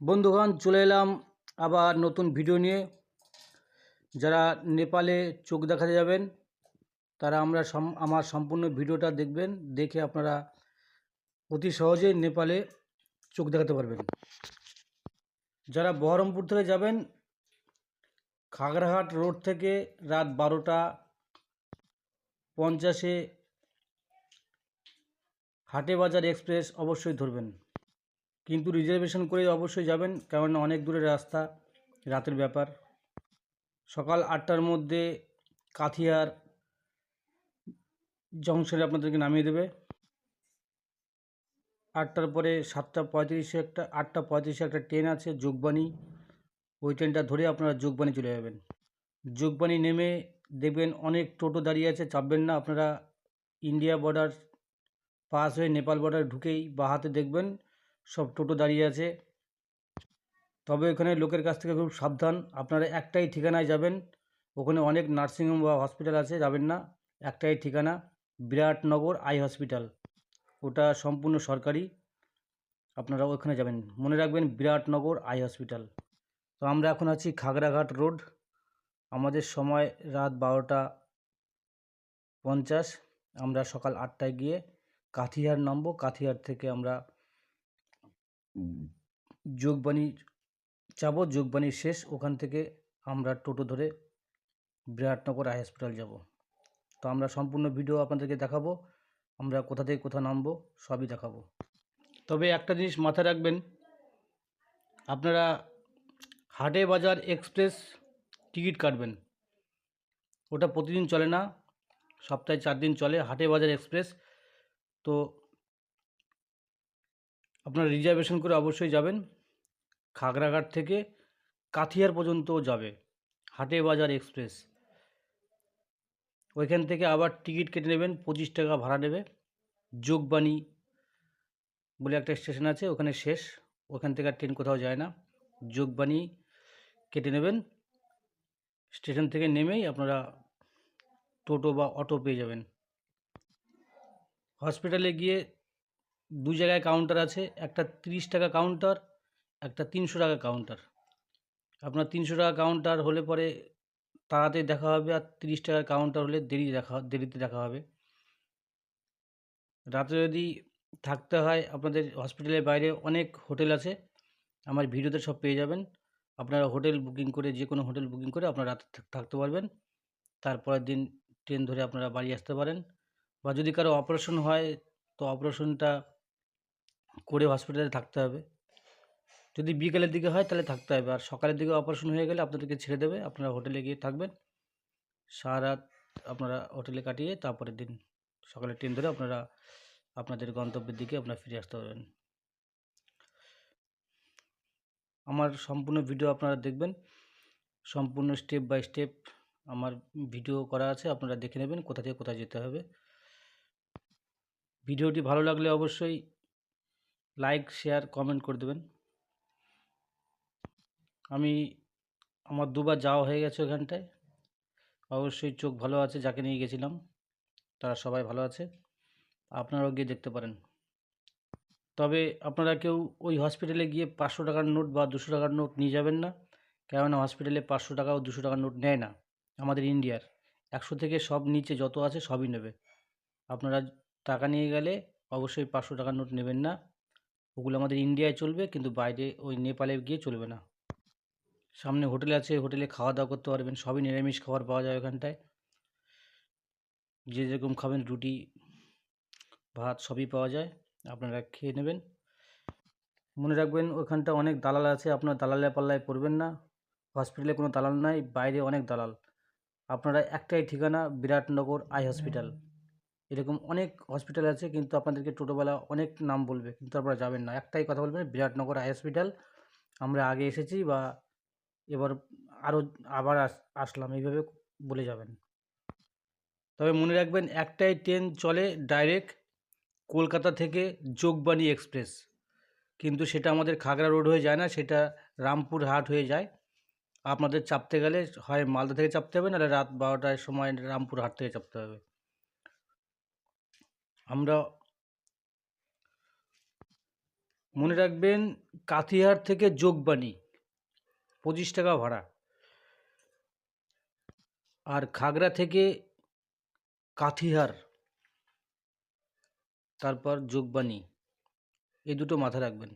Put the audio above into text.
বন্ধুগণ, চলে এলাম আবার নতুন ভিডিও নিয়ে। যারা নেপালে চোখ দেখাতে যাবেন, তারা আমরা আমার সম্পূর্ণ ভিডিওটা দেখবেন, দেখে আপনারা অতি সহজে নেপালে চোখ দেখাতে পারবেন। যারা বহরমপুর থেকে যাবেন, খাগড়াহাট রোড থেকে রাত বারোটা পঞ্চাশে হাটে বাজার এক্সপ্রেস অবশ্যই ধরবেন। কিন্তু রিজার্ভেশন করে অবশ্যই যাবেন, কেননা অনেক দূরের রাস্তা, রাতের ব্যাপার। সকাল আটটার মধ্যে কাথিয়ার জংশনে আপনাদেরকে নামিয়ে দেবে। আটটার পরে সাতটা পঁয়ত্রিশে একটা, আটটা পঁয়ত্রিশে একটা ট্রেন আছে, যোগবাণী। ওই ট্রেনটা ধরে আপনারা যোগবাণী চলে যাবেন। যোগবাণী নেমে দেখবেন অনেক টোটো দাঁড়িয়ে আছে, চাপবেন না, আপনারা ইন্ডিয়া বর্ডার পাস হয়ে নেপাল বর্ডার ঢুকেই বা হাতে দেখবেন সব টোটো দাঁড়িয়ে আছে। তবে ওখানে লোকের কাছ থেকে খুব সাবধান। আপনারা একটাই ঠিকানায় যাবেন। ওখানে অনেক নার্সিংহোম বা হসপিটাল আছে, যাবেন না। একটাই ঠিকানা, বিরাটনগর আই হসপিটাল। ওটা সম্পূর্ণ সরকারি। আপনারা ওখানে যাবেন। মনে রাখবেন বিরাটনগর আই হসপিটাল। তো আমরা এখন আছি খাগড়াঘাট রোড। আমাদের সময় রাত বারোটা পঞ্চাশ। আমরা সকাল আটটায় গিয়ে কাথিয়ার নামবো। কাথিয়ার থেকে আমরা যোগবাণী যাব যোগবাণী শেষ, ওখান থেকে আমরা টোটো ধরে বিরাটনগর আই হসপিটাল যাব। তো আমরা সম্পূর্ণ ভিডিও আপনাদেরকে দেখাবো, আমরা কোথা থেকে কোথা নামবো, সবই দেখাবো। তবে একটা জিনিস মাথায় রাখবেন, আপনারা হাটে বাজার এক্সপ্রেস টিকিট কাটবেন। ওটা প্রতিদিন চলে না, সপ্তাহে চার দিন চলে হাটে বাজার এক্সপ্রেস। তো আপনারা রিজার্ভেশন করে অবশ্যই যাবেন। খাগড়াঘাট থেকে কাথিয়ার পর্যন্ত যাবে হাটে বাজার এক্সপ্রেস ওইখান থেকে আবার টিকিট কেটে নেবেন, পঁচিশ টাকা ভাড়া নেবে। যোগবাণী বলে একটা স্টেশন আছে, ওখানে শেষ। ওখান থেকে আর ট্রেন কোথাও যায় না। যোগবাণী কেটে নেবেন। স্টেশন থেকে নেমেই আপনারা টোটো বা অটো পেয়ে যাবেন। হসপিটালে গিয়ে দু জায়গায় কাউন্টার আছে, একটা তিরিশ টাকা কাউন্টার একটা তিনশো টাকা কাউন্টার আপনার তিনশো টাকা কাউন্টার হলে পরে তাড়াতাড়ি দেখা হবে আর তিরিশ টাকার কাউন্টার হলে দেরি দেখা দেরিতে দেখা হবে। রাতে যদি থাকতে হয়, আপনাদের হসপিটালের বাইরে অনেক হোটেল আছে, আমার ভিডিওতে সব পেয়ে যাবেন। আপনারা হোটেল বুকিং করে, যে কোনো হোটেল বুকিং করে আপনারা রাতে থাকতে পারবেন। তারপরের দিন ট্রেন ধরে আপনারা বাড়ি আসতে পারেন। বা যদি কারও অপারেশন হয়, তো অপারেশনটা করে হসপিটালে থাকতে হবে। যদি বিকেলের দিকে হয় তাহলে থাকতে হবে। আর সকালের দিকে অপারেশন হয়ে গেলে আপনাদেরকে ছেড়ে দেবে। আপনারা হোটেলে গিয়ে থাকবেন। সারা রাত আপনারা হোটেলে কাটিয়ে তারপরের দিন সকালে ট্রেন ধরে আপনারা আপনাদের গন্তব্যের দিকে আপনারা ফিরে আসতে পারবেন। আমার সম্পূর্ণ ভিডিও আপনারা দেখবেন। সম্পূর্ণ স্টেপ বাই স্টেপ আমার ভিডিও করা আছে। আপনারা দেখে নেবেন কোথা থেকে কোথায় যেতে হবে। ভিডিওটি ভালো লাগলে অবশ্যই লাইক শেয়ার কমেন্ট করে দেবেন। আমি আমার দুবার যাওয়া হয়ে গেছে ওখানটায়। অবশ্যই চোখ ভালো আছে, যাকে নিয়ে গেছিলাম, তারা সবাই ভালো আছে। আপনারাও গিয়ে দেখতে পারেন। তবে আপনারা কেউ ওই হসপিটালে গিয়ে পাঁচশো টাকার নোট বা দুশো টাকার নোট নিয়ে যাবেন না। কেননা হসপিটালে পাঁচশো টাকা ও দুশো টাকার নোট নেয় না। আমাদের ইন্ডিয়ার একশো থেকে সব নিচে যত আছে সবই নেবে। আপনারা টাকা নিয়ে গেলে অবশ্যই পাঁচশো টাকার নোট নেবেন না। ওগুলো আমাদের ইন্ডিয়ায় চলবে, কিন্তু বাইরে ওই নেপালে গিয়ে চলবে না। সামনে হোটেল আছে, হোটেলে খাওয়া দাওয়া করতে পারবেন, সবই নিরামিষ খাবার পাওয়া যায় ওখানটায়। যে যেরকম খাবেন, রুটি, ভাত সবই পাওয়া যায়, আপনারা খেয়ে নেবেন। মনে রাখবেন, ওখানটা অনেক দালাল আছে, আপনার দালালের পাল্লায় পড়বেন না। হসপিটালে কোনো দালাল নাই, বাইরে অনেক দালাল। আপনারা একটাই ঠিকানা, বিরাটনগর আই হসপিটাল। এরকম অনেক হসপিটাল আছে, কিন্তু আপনাদেরকে টোটোবেলা অনেক নাম বলবে, কিন্তু আপনারা যাবেন না। একটাই কথা বলবেন, বিরাটনগর আই হসপিটাল আমরা আগে এসেছি বা এবার আরও আবার আস, আসলাম, এইভাবে বলে যাবেন। তবে মনে রাখবেন, একটাই ট্রেন চলে ডাইরেক্ট কলকাতা থেকে যোগবাণী এক্সপ্রেস কিন্তু সেটা আমাদের খাগড়া রোড হয়ে যায় না, সেটা রামপুর হাট হয়ে যায়। আপনাদের চাপতে গেলে হয় মালদা থেকে চাপতে হবে, নাহলে রাত বারোটার সময় রামপুর হাট থেকে চাপতে হবে। আমরা মনে রাখবেন কাথিহার থেকে যোগবাণী পঁচিশ টাকা ভাড়া। আর খাগড়া থেকে কাথিহার, তারপর যোগবাণী এই দুটো মাথা রাখবেন।